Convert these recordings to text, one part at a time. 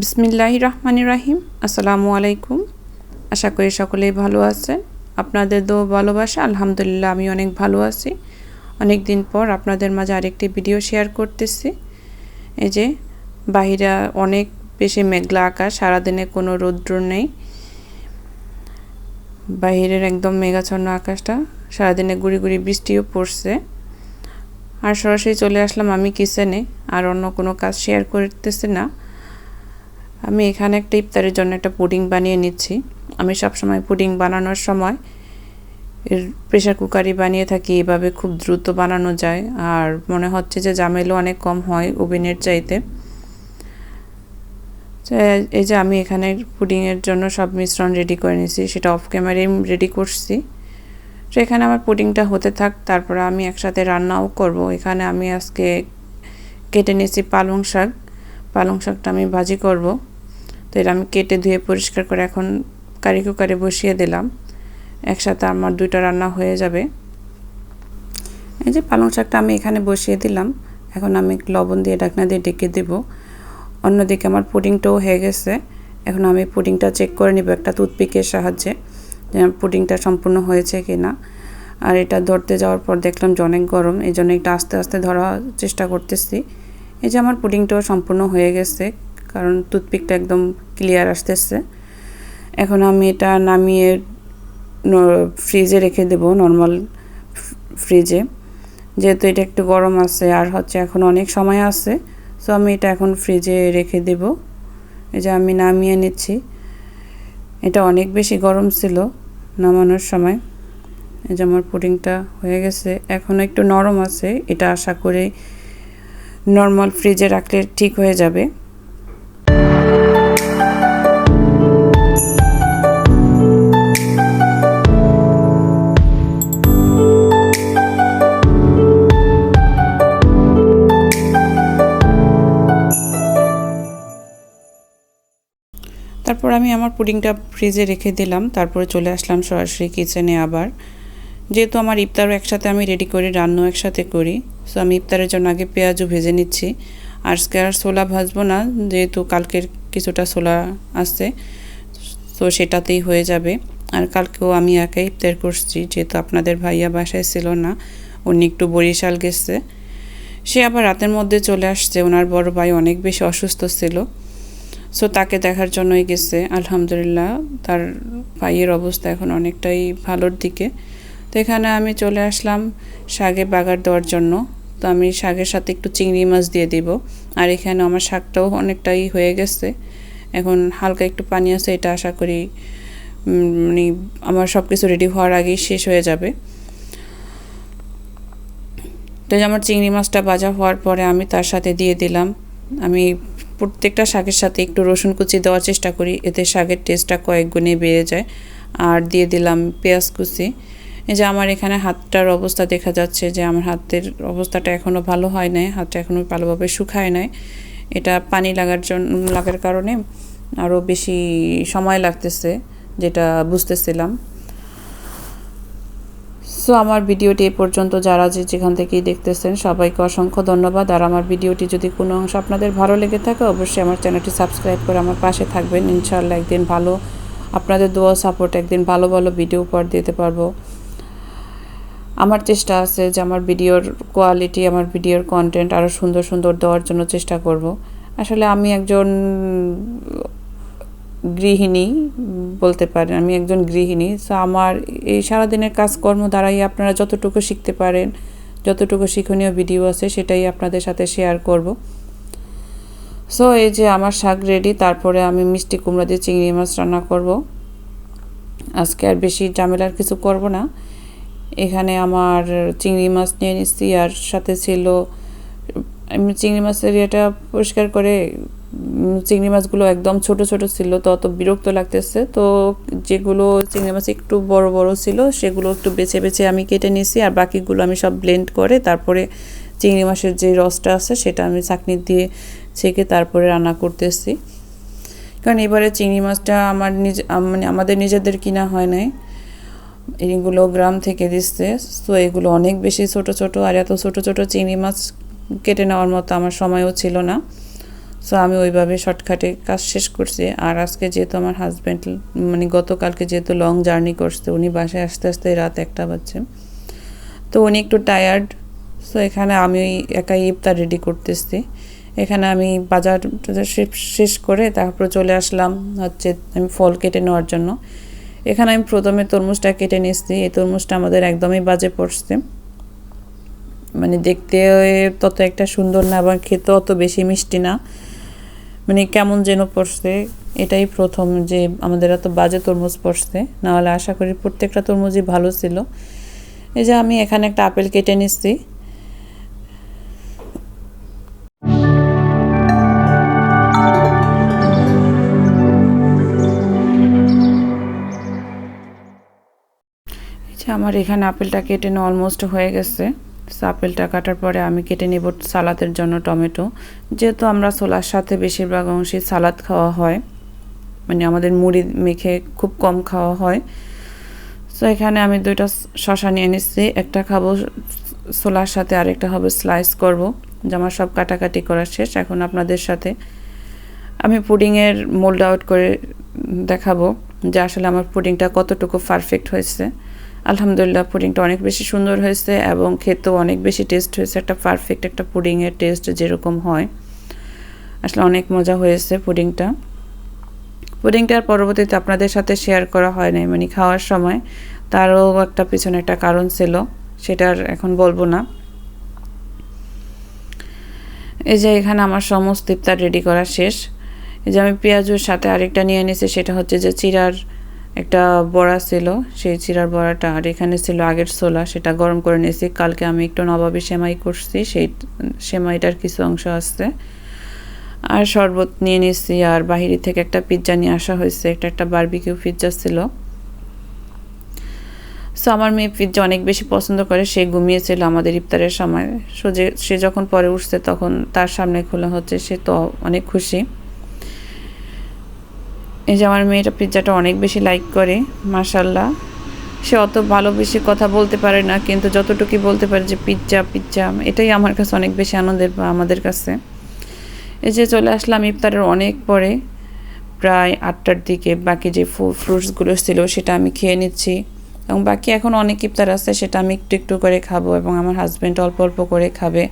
বিসমিল্লাহ রহমান রাহিম আসসালামু আলাইকুম। আশা করি সকলেই ভালো আছেন। আপনাদের দো ভালোবাসা, আলহামদুলিল্লাহ, আমি অনেক ভালো আছি। অনেক দিন পর আপনাদের মাঝে আরেকটি ভিডিও শেয়ার করতেছি। এই যে, বাহিরা অনেক বেশি মেঘলা আকাশ, সারাদিনে কোনো রৌদ্র নেই। বাহিরের একদম মেঘাচ্ছন্ন আকাশটা, সারাদিনে গুড়ি গুড়ি বৃষ্টিও পড়ছে। আর সরাসরি চলে আসলাম আমি কিচেনে, আর অন্য কোনো কাজ শেয়ার করতেছি না। আমি এখানে একটা ইফতারের জন্য একটা পুডিং বানিয়ে নিচ্ছি। আমি সবসময় পুডিং বানানোর সময় এর প্রেশার কুকারই বানিয়ে থাকি, এভাবে খুব দ্রুত বানানো যায়। আর মনে হচ্ছে যে জামেলও অনেক কম হয় ওভেনের চাইতে। এই যে আমি এখানে পুডিংয়ের জন্য সব মিশ্রণ রেডি করে নিয়েছি, সেটা অফ ক্যামেরায় রেডি করছি। তো এখানে আমার পুডিংটা হতে থাক, তারপর আমি একসাথে রান্নাও করব। এখানে আমি আজকে কেটে নিয়েছি পালং শাক। পালং শাকটা আমি ভাজি করব। তো এটা আমি কেটে ধুয়ে পরিষ্কার করে এখন কারি কুকারে বসিয়ে দিলাম। একসাথে আমার দুইটা রান্না হয়ে যাবে। এই যে পালং শাকটা আমি এখানে বসিয়ে দিলাম। এখন আমি লবণ দিয়ে ডাকনা দিয়ে ডেকে দেবো। অন্যদিকে আমার পুডিংটাও হয়ে গেছে। এখন আমি পুডিংটা চেক করে নিব একটা টুথপিকের সাহায্যে যে পুডিংটা সম্পূর্ণ হয়েছে কি না আর এটা ধরতে যাওয়ার পর দেখলাম যে অনেক গরম, এই জন্য একটু আস্তে আস্তে ধরার চেষ্টা করতেছি। এই যে আমার পুডিংটাও সম্পূর্ণ হয়ে গেছে। কারণ টুথপিকটা একদম ক্লিয়ার আসতেছে। এখন আমি এটা নামিয়ে ফ্রিজে রেখে দেব নর্মাল ফ্রিজে যেহেতু এটা একটু গরম আছে, আর হচ্ছে এখন অনেক সময় আছে সো আমি এটা এখন ফ্রিজে রেখে দেব। এই যে আমি নামিয়ে নিচ্ছি। এটা অনেক বেশি গরম ছিল নামানোর সময়। এই যে আমার পুডিংটা হয়ে গেছে। এখন একটু নরম আছে, এটা আশা করে নর্মাল ফ্রিজে রাখলে ঠিক হয়ে যাবে। তারপর আমি আমার পুডিংটা ফ্রিজে রেখে দিলাম, তারপরে চলে আসলাম সরাসরি কিচেনে আবার। যেহেতু আমার ইফতারও একসাথে আমি রেডি করি, রান্নাও একসাথে করি সো আমি ইফতারের জন্য আগে পেঁয়াজও ভেজে নিচ্ছি। আজকে আর ছোলা ভাজবো না, যেহেতু কালকের কিছুটা ছোলা আছে, তো সেটাতেই হয়ে যাবে। আর কালকেও আমি একাই ইফতার করছি, যেহেতু আপনাদের ভাইয়া বাসায় ছিল না, উনি একটু বরিশাল গেছে। সে আবার রাতের মধ্যে চলে আসছে, ওনার বড় ভাই অনেক বেশি অসুস্থ ছিল। সো তাকে দেখার জন্যই গেছে। আলহামদুলিল্লাহ, তার ভাইয়ের অবস্থা এখন অনেকটাই ভালোর দিকে। তো এখানে আমি চলে আসলাম শাকে বাগার দেওয়ার জন্য। তো আমি শাকের সাথে একটু চিংড়ি মাছ দিয়ে দিব। আর এখানে আমার শাকটাও অনেকটাই হয়ে গেছে। এখন হালকা একটু পানি আছে, এটা আশা করি মানে আমার সব কিছু রেডি হওয়ার আগেই শেষ হয়ে যাবে। তো আমার চিংড়ি মাছটা ভাজা হওয়ার পরে আমি তার সাথে দিয়ে দিলাম। আমি প্রত্যেকটা শাকের সাথে একটু রসুন কুচি দেওয়ার চেষ্টা করি। এতে শাকের টেস্টটা কয়েক গুণে বেড়ে যায়। আর দিয়ে দিলাম পেঁয়াজ কুচি। এই যে আমার এখানে হাতটার অবস্থা দেখা যাচ্ছে যে আমার হাতের অবস্থাটা এখনও ভালো হয় নাই, হাতটা এখনও ভালোভাবে শুকায় নাই। এটা পানি লাগার জন্য লাগার কারণে আরও বেশি সময় লাগতেছে, যেটা বুঝতেছিলাম। সো আমার ভিডিওটি এ পর্যন্ত যারা যে যেখান থেকেই দেখতেছেন সবাইকে অসংখ্য ধন্যবাদ। আর আমার ভিডিওটি যদি কোনো অংশ আপনাদের ভালো লেগে থাকে, অবশ্যই আমার চ্যানেলটি সাবস্ক্রাইব করে আমার পাশে থাকবেন। ইনশাআল্লাহ একদিন ভালো আপনাদের দোয়া সাপোর্ট, একদিন ভালো ভালো ভিডিও উপহার দিতে পারব। আমার চেষ্টা আছে যে আমার ভিডিওর কোয়ালিটি, আমার ভিডিওর কন্টেন্ট আরও সুন্দর সুন্দর দেওয়ার জন্য চেষ্টা করব। আসলে আমি একজন গৃহিণী বলতে পারেন, আমি একজন গৃহিণী সো আমার এই সারাদিনের কাজকর্ম দ্বারাই আপনারা যতটুকু শিখতে পারেন, যতটুকু শিক্ষণীয় ভিডিও আছে সেটাই আপনাদের সাথে শেয়ার করব। সো এই যে আমার শাক রেডি তারপরে আমি মিষ্টি কুমড়া দিয়ে চিংড়ি মাছ রান্না করব। আজকে আর বেশি ঝামেলার কিছু করব না। এখানে আমার চিংড়ি মাছ নিয়ে নিচ্ছি, আর সাথে ছিল চিংড়ি মাছের ইয়েটা পরিষ্কার করে চিংড়ি মাছগুলো একদম ছোট ছোট ছিল, তো অত বিরক্ত লাগতেছে। তো যেগুলো চিংড়ি মাছ একটু বড় বড় ছিল, সেগুলো একটু বেছে বেছে আমি কেটে নিয়েছি, আর বাকিগুলো আমি সব ব্লেন্ড করে তারপরে চিংড়ি মাছের যে রসটা আছে, সেটা আমি চাকনি দিয়ে ছেঁকে তারপরে রান্না করতেছি। কারণ এবারে চিংড়ি মাছটা আমার নিজে মানে আমাদের নিজেদের কিনা হয় নাই। এগুলো গ্রাম থেকে দিচ্ছে, তো এগুলো অনেক বেশি ছোট ছোট, আর এত ছোট ছোট চিংড়ি মাছ কেটে নেওয়ার মতো আমার সময়ও ছিল না। সো আমি ওইভাবে শর্টকাটে কাজ শেষ করছি। আর আজকে যেহেতু আমার হাজব্যান্ড মানে গতকালকে যেহেতু লং জার্নি করছে, উনি বাসায় আসতে আসতে রাত একটা বাজছে। তো উনি একটু টায়ার্ড সো এখানে আমি ওই একাই ইফতার রেডি করতেছি। এখানে আমি বাজার শেষ করে তারপর চলে আসলাম হচ্ছে আমি ফল কেটে নেওয়ার জন্য। এখানে আমি প্রথমে তরমুজটা কেটে নিচ্ছি এই তরমুজটা আমাদের একদমই বাজে পড়ছে। মানে দেখতে তত একটা সুন্দর না আবার খেতে অত বেশি মিষ্টি না। মানে কেমন যেন পড়ছে, এটাই প্রথম যে আমাদের এত বাজে তরমুজ পড়ছে। নাহলে আশা করি প্রত্যেকটা তরমুজই ভালো ছিল। এই যে আমি এখানে একটা আপেল কেটে নিচ্ছি। আমার এখানে আপেলটা কেটে অলমোস্ট হয়ে গেছে। আপেলটা কাটার পরে আমি কেটে নেব সালাদের জন্য টমেটো। যেহেতু আমরা সোলার সাথে বেশিরভাগ অংশে সালাদ খাওয়া হয় মানে আমাদের মুড়ি মেখে খুব কম খাওয়া হয়। তো এখানে আমি দুইটা শশা নিয়ে নিচ্ছি, একটা খাব সোলার সাথে আরেকটা হবে স্লাইস করব, যে আমার সব কাটাকাটি করা শেষ। এখন আপনাদের সাথে আমি পুডিংয়ের মোল্ড আউট করে দেখাবো যে আসলে আমার পুডিংটা কতটুকু পারফেক্ট হয়েছে। আলহামদুলিল্লাহ, পুডিংটা অনেক বেশি সুন্দর হয়েছে এবং খেতেও অনেক বেশি টেস্ট হয়েছে। একটা পারফেক্ট একটা পুডিংয়ের টেস্ট যেরকম হয়। আসলে অনেক মজা হয়েছে পুডিংটা। পুডিংটার পরবর্তীতে আপনাদের সাথে শেয়ার করা হয় নাই মানে খাওয়ার সময়। তারও একটা পিছনে একটা কারণ ছিল সেটার এখন বলব না। এই যে এখানে আমার সমস্ত ইফতার রেডি করা শেষ। এই যে আমি পেঁয়াজুর সাথে আরেকটা নিয়ে নিয়েছি সেটা হচ্ছে যে চিরার একটা বড়া ছিল, সেই চিরার বড়াটা। আর এখানে ছিল আগের ছোলা, সেটা গরম করে নিয়েছি। কালকে আমি একটু নবাবী সেমাই করছি, সেই সেমাইটার কিছু অংশ আসছে আর শরবত নিয়ে নিয়েছি, আর বাহিরে থেকে একটা পিৎজা নিয়ে আসা হয়েছে। একটা একটা বারবিকিউ পিৎজা ছিল। সো আমার মেয়ে পিৎজা অনেক বেশি পছন্দ করে, সে ঘুমিয়েছিল আমাদের ইফতারের সময়। সো, যে, সে যখন পরে উঠছে, তখন তার সামনে খোলা হচ্ছে, সে তো অনেক খুশি। এই যে আমার মেয়েটা পিৎজাটা অনেক বেশি লাইক করে মাসাল্লাহ সে অত ভালো বেশি কথা বলতে পারে না, কিন্তু যতটুকু বলতে পারে যে পিৎজা পিৎজা, এটাই আমার কাছে অনেক বেশি আনন্দের বা আমাদের কাছে। এই যে চলে আসলাম ইফতারের অনেক পরে, প্রায় আটটার দিকে বাকি যে ফ্রুটসগুলো ছিল সেটা আমি খেয়ে নিচ্ছি। এবং বাকি এখন অনেক ইফতার আছে, সেটা আমি একটু একটু করে খাব এবং আমার হাজব্যান্ড অল্প অল্প করে খাবে।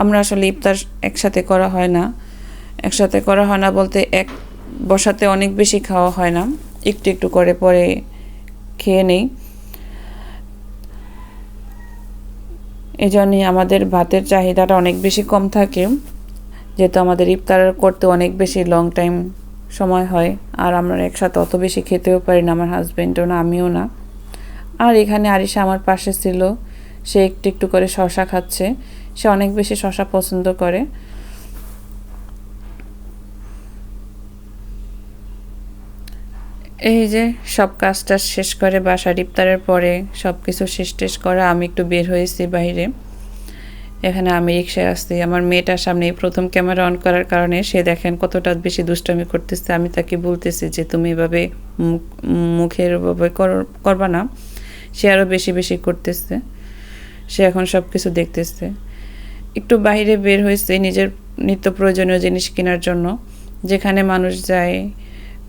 আমরা আসলে ইফতার একসাথে করা হয় না। একসাথে করা হয় না বলতে এক বসাতে অনেক বেশি খাওয়া হয় না। একটু একটু করে পরে খেয়ে নেই। এই জন্যই আমাদের ভাতের চাহিদাটা অনেক বেশি কম থাকে। যেহেতু আমাদের ইফতার করতে অনেক বেশি লং টাইম সময় হয়। আর আমরা একসাথে অত বেশি খেতেও পারি না, আমার হাজব্যান্ডও না, আমিও না। আর এখানে আরিশা আমার পাশে ছিল। সে একটু একটু করে শশা খাচ্ছে। সে অনেক বেশি শশা পছন্দ করে। এই যে সব কাজটা শেষ করে বাসার ইফতারের পরে সব কিছু শেষ টেস করে, আমি একটু বের হয়েছি বাইরে। এখানে আমি রিক্সায় আসছি আমার মেয়েটার সামনে প্রথম ক্যামেরা অন করার কারণে সে দেখেন কতটা বেশি দুষ্টামি করতেছে। আমি তাকে বলতেছি যে, তুমি এভাবে মুখের ভাবে করবা না। সে আরও বেশি বেশি করতেছে। সে এখন সব কিছু দেখতেছে। একটু বাইরে বের হয়েছে নিজের নিত্য প্রয়োজনীয় জিনিস কেনার জন্য। যেখানে মানুষ যায়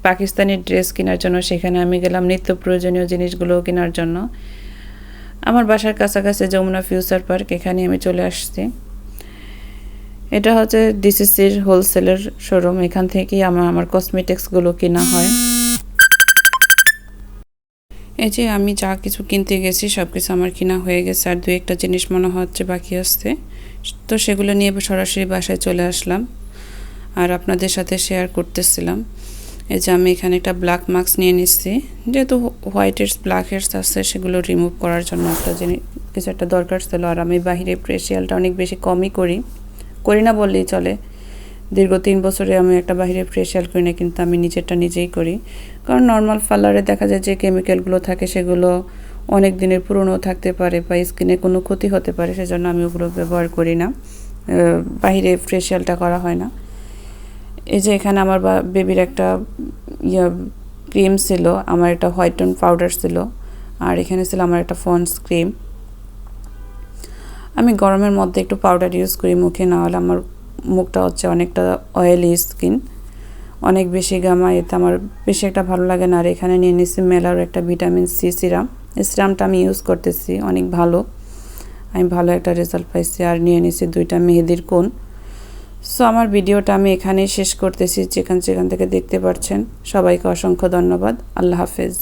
পাকিস্তানি ড্রেস কেনার জন্য সেখানে আমি গেলাম, নিত্য প্রয়োজনীয় জিনিসগুলো কেনার জন্য। আমার বাসার কাছাকাছি যমুনা ফিউচার পার্ক, এখানে আমি চলে আসছি। এটা হচ্ছে ডিসিসির হোলসেলের শোরুম, এখান থেকেই আমার আমার কসমেটিক্সগুলো কেনা হয়। এই যে আমি যা কিছু কিনতে গেছি সব কিছু আমার কিনা হয়ে গেছে, আর দু একটা জিনিস মনে হচ্ছে বাকি আসতে তো সেগুলো নিয়ে সরাসরি বাসায় চলে আসলাম, আর আপনাদের সাথে শেয়ার করতেছিলাম। এই যে আমি এখানে একটা ব্ল্যাক মাস্ক নিয়ে নিচ্ছি। যেহেতু হোয়াইট ব্ল্যাক হেডস আছে, সেগুলো রিমুভ করার জন্য একটা জিনিস কিছু একটা দরকার ছিল। আর আমি বাহিরে ফেসিয়ালটা অনেক বেশি কমই করি। করি না বললেই চলে। দীর্ঘ তিন বছরে আমি একটা বাহিরে ফেসিয়াল করি না, কিন্তু আমি নিজেরটা নিজেই করি। কারণ নর্মাল পার্লারে দেখা যায় যে কেমিক্যালগুলো থাকে, সেগুলো অনেক দিনের পুরনো থাকতে পারে বা স্কিনে কোনো ক্ষতি হতে পারে, সেজন্য আমি ওগুলো ব্যবহার করি না। বাহিরে ফেসিয়ালটা করা হয় না। এই যে এখানে আমার বেবির একটা ইয়া ক্রিম ছিল, আমার একটা হোয়াইট টোন পাউডার ছিল, আর এখানে ছিল আমার একটা ফন্স ক্রিম আমি গরমের মধ্যে একটু পাউডার ইউজ করি মুখে না হলে আমার মুখটা হচ্ছে অনেকটা অয়েলি স্কিন অনেক বেশি গামা, এতে আমার বেশি একটা ভালো লাগে না। আর এখানে নিয়ে নিচ্ছি মেলার একটা ভিটামিন সি সিরাম এই সিরামটা আমি ইউজ করতেছি, অনেক ভালো। আমি ভালো একটা রেজাল্ট পাইছি। আর নিয়ে নিছি দুইটা মেহেদির কোন। সো আমার ভিডিওটা আমি এখানেই শেষ করতেছি। যেখান সেখান থেকে দেখতে পাচ্ছেন সবাইকে অসংখ্য ধন্যবাদ। আল্লাহ হাফেজ।